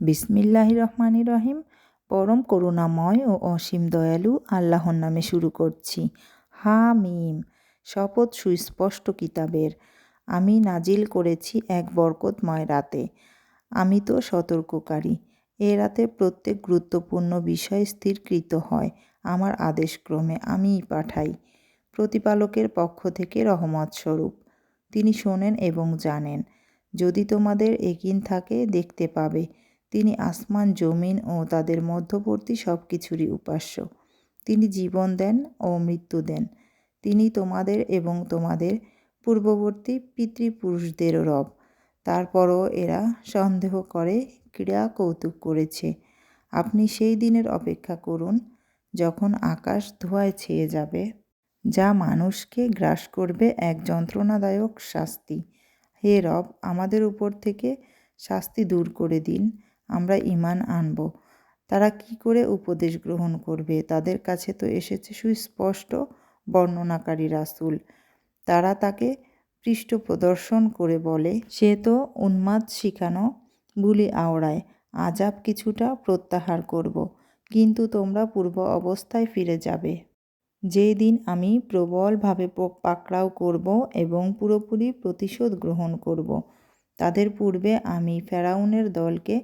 বিসমিল্লাহ রহমানির রহিম। পরম করুণাময় ও অসীম দয়ালু আল্লাহর নামে শুরু করছি। হা মিম শপথ সুস্পষ্ট কিতাবের। আমি নাজিল করেছি এক বরকতময় রাতে। আমি তো সতর্ককারী। এ রাতে প্রত্যেক গুরুত্বপূর্ণ বিষয় স্থিরকৃত হয়। আমার আদেশক্রমে আমিই পাঠাই। প্রতিপালকের পক্ষ থেকে রহমত স্বরূপ। তিনি শোনেন এবং জানেন। যদি তোমাদের একিন থাকে, দেখতে পাবে। তিনি আসমান, জমিন ও তাদের মধ্যবর্তী সব কিছুরই উপাস্য। তিনি জীবন দেন ও মৃত্যু দেন। তিনি তোমাদের এবং তোমাদের পূর্ববর্তী পিতৃপুরুষদেরও রব। তারপরও এরা সন্দেহ করে, ক্রীড়া কৌতুক করেছে। আপনি সেই দিনের অপেক্ষা করুন, যখন আকাশ ধোঁয়ায় ছেয়ে যাবে, যা মানুষকে গ্রাস করবে এক যন্ত্রণাদায়ক শাস্তি। হে রব, আমাদের উপর থেকে শাস্তি দূর করে দিন। আমরা ইমান আনব। তারা কি করে উপদেশ গ্রহণ করবে? তাদের কাছে তো এসেছে সুস্পষ্ট বর্ণনাকারী রাসুল। তারা তাকে পৃষ্ঠ প্রদর্শন করে বলে, সে তো উন্মাদ শিখানো বুলি আওড়ায় আজাব কিছুটা প্রত্যাহার করব, কিন্তু তোমরা পূর্ব অবস্থায় ফিরে যাবে। যেই দিন আমি প্রবলভাবে পাকড়াও করব এবং পুরোপুরি প্রতিশোধ গ্রহণ করব। তাদের পূর্বে আমি ফেরাউনের দলকে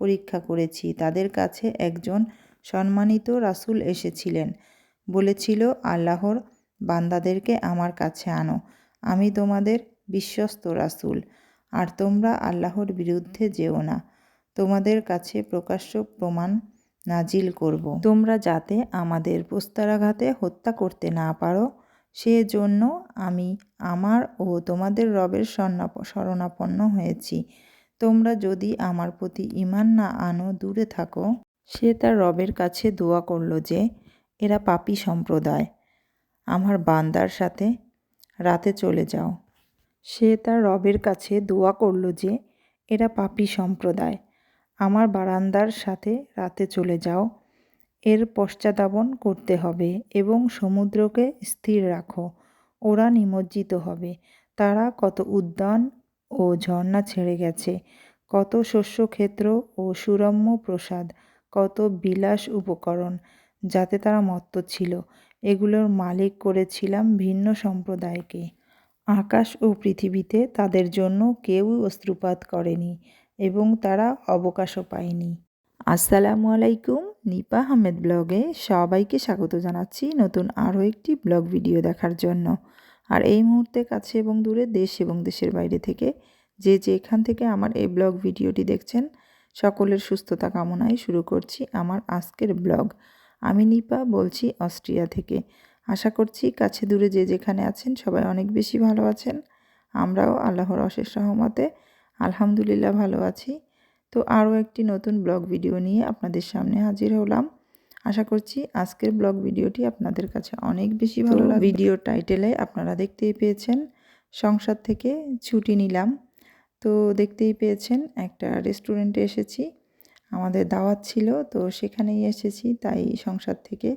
পরীক্ষা করেছি। তাদের কাছে একজন সম্মানিত রাসুল এসেছিলেন। বলেছিল, আল্লাহর বান্দাদেরকে আমার কাছে আনো। আমি তোমাদের বিশ্বস্ত রাসুল। আর তোমরা আল্লাহর বিরুদ্ধে যেও না। তোমাদের কাছে প্রকাশ্য প্রমাণ নাজিল করব। তোমরা যাতে আমাদের প্রস্তারাঘাতে হত্যা করতে না পারো, সেজন্য আমি আমার ও তোমাদের রবের শরণাপন্ন হয়েছি। তোমরা যদি আমার প্রতি ইমান না আনো, দূরে থাকো। সে তার রবের কাছে দোয়া করল যে, এরা পাপি সম্প্রদায়, আমার বান্দার সাথে রাতে চলে যাও। সে তার রবের কাছে দোয়া করল যে, এরা পাপি সম্প্রদায়, আমার বারান্দার সাথে রাতে চলে যাও। এর পশ্চাদাবন করতে হবে এবং সমুদ্রকে স্থির রাখো। ওরা নিমজ্জিত হবে। তারা কত উদ্যান ও ঝর্ণা ছেড়ে গেছে। কত শস্যক্ষেত্র ও সুরম্য প্রসাদ, কত বিলাস উপকরণ যাতে তারা মত্ত ছিল। এগুলোর মালিক করেছিলাম ভিন্ন সম্প্রদায়কে। আকাশ ও পৃথিবীতে তাদের জন্য কেউই অস্ত্রুপাত করেনি এবং তারা অবকাশও পায়নি। আসসালামু আলাইকুম, নিপা আহমেদ ব্লগে সবাইকে স্বাগত জানাচ্ছি নতুন আরও একটি ব্লগ ভিডিও দেখার জন্য। আর এই মুহূর্তে কাছে এবং দূরে দেশ এবং দেশের বাইরে থেকে যে যেখান থেকে আমার এই ব্লগ ভিডিওটি দেখছেন, সকলের সুস্থতা কামনায় শুরু করছি আমার আজকের ব্লগ। আমি নিপা বলছি অস্ট্রিয়া থেকে। আশা করছি কাছে দূরে যে যেখানে আছেন সবাই অনেক বেশি ভালো আছেন। আমরাও আল্লাহর অশেষ সহমতে আলহামদুলিল্লাহ ভালো আছি। তো আরও একটি নতুন ব্লগ ভিডিও নিয়ে আপনাদের সামনে হাজির হলাম। আশা করছি আজকের ব্লগ ভিডিওটি আপনাদের কাছে অনেক বেশি ভালো লাগে ভিডিও টাইটেলে আপনারা দেখতেই পেয়েছেন সংসার থেকে ছুটি নিলাম। তো দেখতেই পেয়েছেন একটা রেস্টুরেন্টে এসেছি। আমাদের দাওয়াত ছিল তো সেখানেই এসেছি তাই সংসার থেকে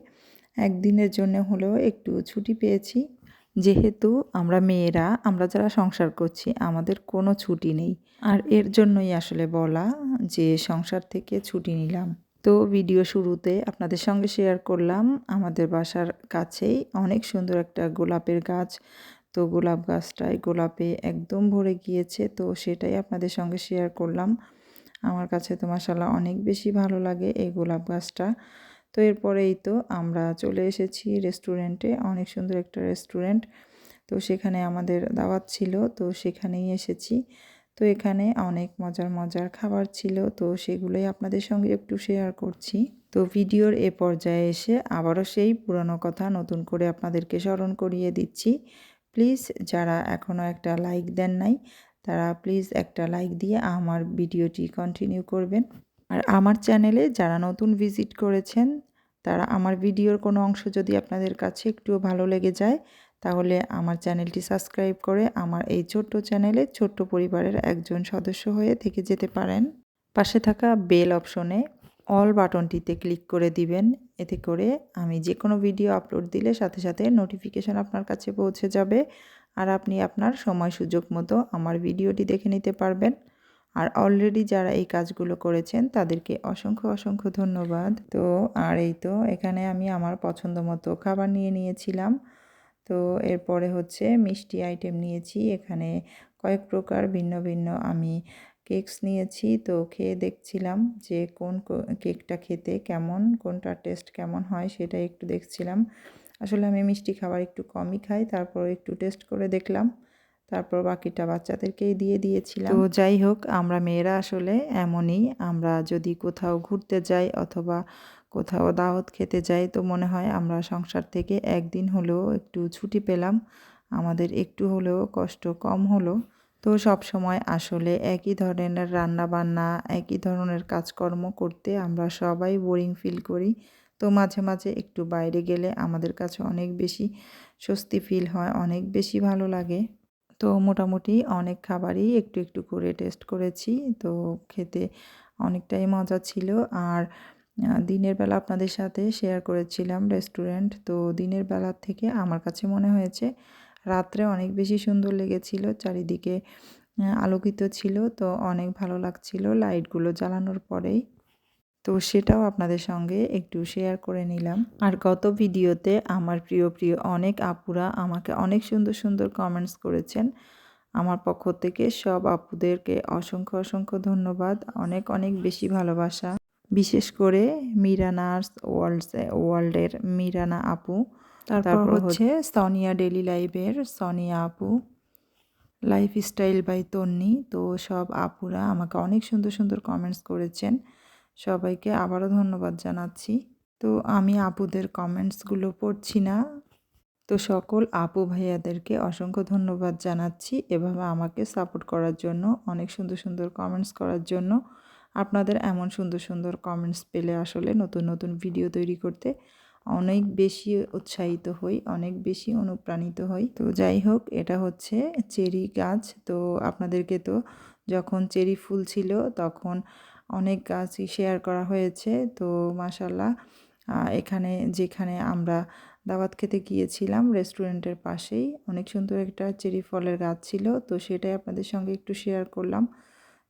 একদিনের জন্য হলেও একটু ছুটি পেয়েছি। যেহেতু আমরা মেয়েরা আমরা যারা সংসার করছি আমাদের কোনো ছুটি নেই। আর এর জন্যই আসলে বলা যে সংসার থেকে ছুটি নিলাম। তো ভিডিও শুরুতে আপনাদের সঙ্গে শেয়ার করলাম। আমাদের বাসার কাছেই অনেক সুন্দর একটা গোলাপের গাছ। তো গোলাপ গাছটাই গোলাপে একদম ভরে গিয়েছে, তো সেটাই আপনাদের সঙ্গে শেয়ার করলাম। আমার কাছে তো মাসাল্লাহ অনেক বেশি ভালো লাগে এই গোলাপ গাছটা। তো এরপরেই তো আমরা চলে এসেছি রেস্টুরেন্টে অনেক সুন্দর একটা রেস্টুরেন্ট তো সেখানে আমাদের দাওয়াত ছিল, তো সেখানেই এসেছি। তো এখানে অনেক মজার মজার খাবার ছিল, তো সেগুলোই আপনাদের সঙ্গে একটু শেয়ার করছি। তো ভিডিওর এ পর্যায়ে এসে আবারও সেই পুরনো কথা নতুন করে আপনাদেরকে স্মরণ করিয়ে দিচ্ছি। প্লিজ যারা এখনও একটা লাইক দেন নাই, তারা প্লিজ একটা লাইক দিয়ে আমার ভিডিওটি কন্টিনিউ করবেন। আর আমার চ্যানেলে যারা নতুন ভিজিট করেছেন, তারা আমার ভিডিওর কোনো অংশ যদি আপনাদের কাছে একটুও ভালো লেগে যায় তাহলে আমার চ্যানেলটি সাবস্ক্রাইব করে আমার এই ছোট্ট চ্যানেলে ছোট্ট পরিবারের একজন সদস্য হয়ে থেকে যেতে পারেন। পাশে থাকা বেল অপশনে অল বাটনটিতে ক্লিক করে দিবেন। এতে করে আমি যে কোনো ভিডিও আপলোড দিলে সাথে সাথে নোটিফিকেশান আপনার কাছে পৌঁছে যাবে আর আপনি আপনার সময় সুযোগ মতো আমার ভিডিওটি দেখে নিতে পারবেন। আর অলরেডি যারা এই কাজগুলো করেছেন তাদেরকে অসংখ্য অসংখ্য ধন্যবাদ। তো আর এই তো এখানে আমি আমার পছন্দ মতো খাবার নিয়ে নিয়েছিলাম। তো এরপরে হচ্ছে মিষ্টি আইটেম নিয়েছি। এখানে কয়েক প্রকার ভিন্ন ভিন্ন আমি কেকস নিয়েছি। তো খেয়ে দেখছিলাম যে কোন কেকটা খেতে কেমন কোনটার টেস্ট কেমন হয় সেটা একটু দেখছিলাম। আসলে আমি মিষ্টি খাবার একটু কমই খাই, তারপর একটু টেস্ট করে দেখলাম। তারপর বাকিটা বাচ্চাদেরকেই দিয়ে দিয়েছিলাম। তো যাই হোক, আমরা মেয়েরা আসলে এমনই। আমরা যদি কোথাও ঘুরতে যাই অথবা কোথাও দাওয়াত খেতে যাই তো মনে হয় আমরা সংসার থেকে একদিন হলেও একটু ছুটি পেলাম। আমাদের একটু হলেও কষ্ট কম হলো। তো সব সময় আসলে একই ধরনের রান্না বান্না একই ধরনের কাজকর্ম করতে আমরা সবাই বোরিং ফিল করি। তো মাঝে মাঝে একটু বাইরে গেলে আমাদের কাছে অনেক বেশি স্বস্তি ফিল হয়, অনেক বেশি ভালো লাগে। তো মোটামুটি অনেক খাবারই একটু একটু করে টেস্ট করেছি। তো খেতে অনেকটাই মজা ছিল। আর দিনের বেলা আপনাদের সাথে শেয়ার করেছিলাম রেস্টুরেন্ট তো দিনের বেলার থেকে আমার কাছে মনে হয়েছে, রাত্রে অনেক বেশি সুন্দর লেগেছিল, চারিদিকে আলোকিত ছিল, তো অনেক ভালো লাগছিল লাইটগুলো জ্বালানোর পরেই। তো সেটাও আপনাদের সঙ্গে একটু শেয়ার করে নিলাম। আর গত ভিডিওতে আমার প্রিয় প্রিয় অনেক আপুরা আমাকে অনেক সুন্দর সুন্দর কমেন্টস করেছেন। আমার পক্ষ থেকে সব আপুদেরকে অসংখ্য অসংখ্য ধন্যবাদ। অনেক অনেক বেশি ভালোবাসা। বিশেষ করে মীরা নার্স ওয়ার্ল্ডস ওয়ার্ল্ডের মিরানা আপু। তারপর হচ্ছে সনিয়া ডেলি লাইভের সনিয়া আপু। Lifestyle by Tonni. তো সব আপুরা আমাকে অনেক সুন্দর সুন্দর কমেন্টস করেছেন। সবাইকে আবারও ধন্যবাদ জানাচ্ছি। তো আমি আপুদের কমেন্টসগুলো পড়ছি না। তো সকল আপু ভাইয়াদেরকে অসংখ্য ধন্যবাদ জানাচ্ছি। এভাবে আমাকে সাপোর্ট করার জন্য অনেক সুন্দর সুন্দর কমেন্টস করার জন্য। আপনাদের এমন সুন্দর সুন্দর কমেন্টস পেলে আসলে নতুন নতুন ভিডিও তৈরি করতে অনেক বেশি উৎসাহিত হই, অনেক বেশি অনুপ্রাণিত হই। তো যাই হোক, এটা হচ্ছে চেরি গাছ। তো আপনাদেরকে তো যখন চেরি ফুল ছিল তখন অনেক গাছই শেয়ার করা হয়েছে। তো মাসাল্লাহ এখানে যেখানে আমরা দাওয়াত খেতে গিয়েছিলাম রেস্টুরেন্টের পাশেই অনেক সুন্দর একটা চেরি ফলের গাছ ছিল। তো সেটাই আপনাদের সঙ্গে একটু শেয়ার করলাম।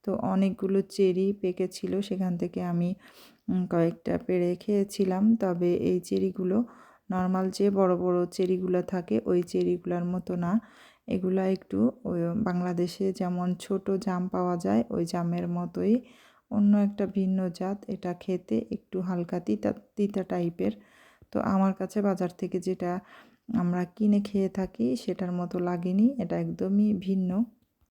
তো অনেকগুলো চেরি পেকেছিল, সেখান থেকে আমি কয়েকটা পেড়ে খেয়েছিলাম। তবে এই চেরিগুলো নর্মাল যে বড় বড় চেরিগুলো থাকে, ওই চেরিগুলোর মতো না। এগুলা একটু ওই বাংলাদেশে যেমন ছোট জাম পাওয়া যায়, ওই জামের মতোই। অন্য একটা ভিন্ন জাত, এটা খেতে একটু হালকা তিতা তিতা টাইপের। তো আমার কাছে বাজার থেকে যেটা আমরা কিনে খেয়ে থাকি, সেটার মতো লাগেনি, এটা একদমই ভিন্ন।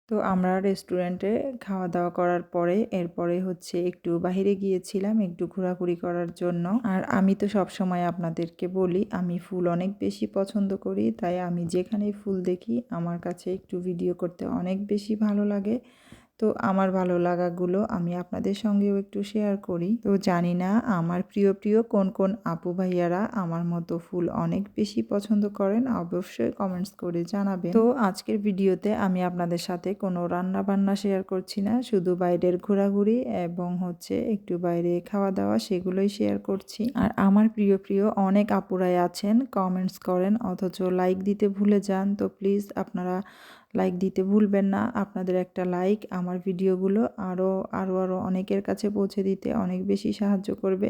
তো আমরা রেস্টুরেন্টে খাওয়া দাওয়া করার পরে এরপরে হচ্ছে একটু বাহিরে গিয়েছিলাম একটু ঘোরাঘুরি করার জন্য। আর আমি তো সব সময় আপনাদেরকে বলি, আমি ফুল অনেক বেশি পছন্দ করি, তাই আমি যেখানেই ফুল দেখি আমার কাছে একটু ভিডিও করতে অনেক বেশি ভালো লাগে। তো আমার ভালো লাগাগুলো আমি আপনাদের সঙ্গেও একটু শেয়ার করি। তো জানি না আমার প্রিয় প্রিয় কোন কোন আপু ভাইয়ারা আমার মতো ফুল অনেক বেশি পছন্দ করেন, অবশ্যই কমেন্টস করে জানাবেন। তো আজকের ভিডিওতে আমি আপনাদের সাথে কোনো রান্না বান্না শেয়ার করছি না, শুধু বাইরের ঘোরাঘুরি এবং হচ্ছে একটু বাইরে খাওয়া দাওয়া সেগুলোই শেয়ার করছি। আর আমার প্রিয় প্রিয় অনেক আপুরাই আছেন কমেন্টস করেন, অথচ লাইক দিতে ভুলে যান, তো প্লিজ আপনারা লাইক দিতে ভুলবেন না। আপনাদের একটা লাইক আমার ভিডিওগুলো আরও আরও আরও অনেকের কাছে পৌঁছে দিতে অনেক বেশি সাহায্য করবে।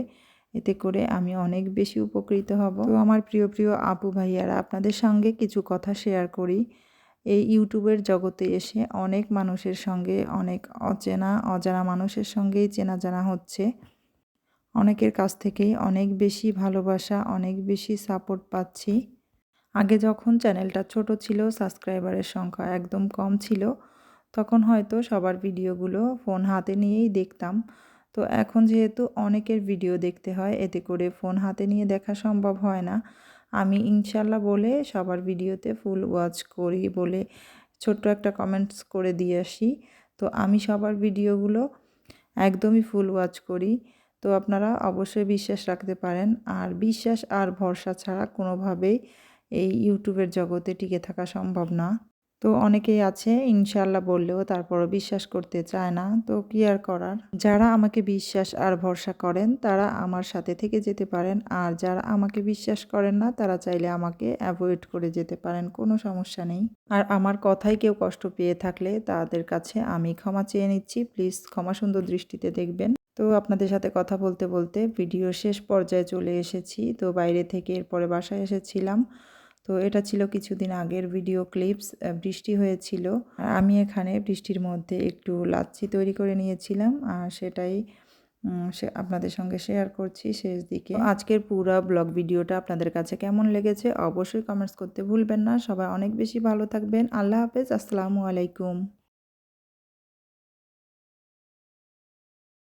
এতে করে আমি অনেক বেশি উপকৃত হব। তো আমার প্রিয় প্রিয় আপু ভাইয়ারা, আপনাদের সঙ্গে কিছু কথা শেয়ার করি। এই ইউটিউবের জগতে এসে অনেক মানুষের সঙ্গে, অনেক অচেনা, অজানা মানুষের সঙ্গেই চেনা জানা হচ্ছে। অনেকের কাছ থেকেই অনেক বেশি ভালোবাসা, অনেক বেশি সাপোর্ট পাচ্ছি। আগে যখন চ্যানেলটা ছোট ছিল, সাবস্ক্রাইবারের সংখ্যা একদম কম ছিল, তখন হয়তো সবার ভিডিওগুলো ফোন হাতে নিয়েই দেখতাম। তো এখন যেহেতু অনেকের ভিডিও দেখতে হয়, এতে করে ফোন হাতে নিয়ে দেখা সম্ভব হয় না। আমি ইনশাল্লাহ বলে সবার ভিডিওতে ফুল ওয়াচ করি বলে ছোট্ট একটা কমেন্টস করে দিয়ে আসি। তো আমি সবার ভিডিওগুলো একদমই ফুল ওয়াচ করি। তো আপনারা অবশ্যই বিশ্বাস রাখতে পারেন। আর বিশ্বাস আর ভরসা ছাড়া কোনোভাবেই এই ইউটিউবের জগতে টিকে থাকা সম্ভব না। তো অনেকেই আছে ইনশাল্লাহ বললেও তারপরও বিশ্বাস করতে চায় না। তো কি আর করার? যারা আমাকে বিশ্বাস আর ভরসা করেন, তারা আমার সাথে থেকে যেতে পারেন। আর যারা আমাকে বিশ্বাস করেন না, তারা চাইলে আমাকে অ্যাভয়েড করে যেতে পারেন, কোনো সমস্যা নেই। আর আমার কথাই কেউ কষ্ট পেয়ে থাকলে তাদের কাছে আমি ক্ষমা চেয়ে নিচ্ছি। প্লিজ ক্ষমা সুন্দর দৃষ্টিতে দেখবেন। তো আপনাদের সাথে কথা বলতে বলতে ভিডিও শেষ পর্যায়ে চলে এসেছি। তো বাইরে থেকে এরপরে বাসায় এসেছিলাম। তো এটা ছিল কিছুদিন আগের ভিডিও ক্লিপস বৃষ্টি হয়েছিল। আমি এখানে বৃষ্টির মধ্যে একটু লাচ্ছি তৈরি করে নিয়েছিলাম, আর সেটাই সে আপনাদের সঙ্গে শেয়ার করছি শেষ দিকে। আজকের পুরো ব্লগ ভিডিওটা আপনাদের কাছে কেমন লেগেছে অবশ্যই কমেন্টস করতে ভুলবেন না। সবাই অনেক বেশি ভালো থাকবেন। আল্লাহ হাফেজ, আসসালামু আলাইকুম।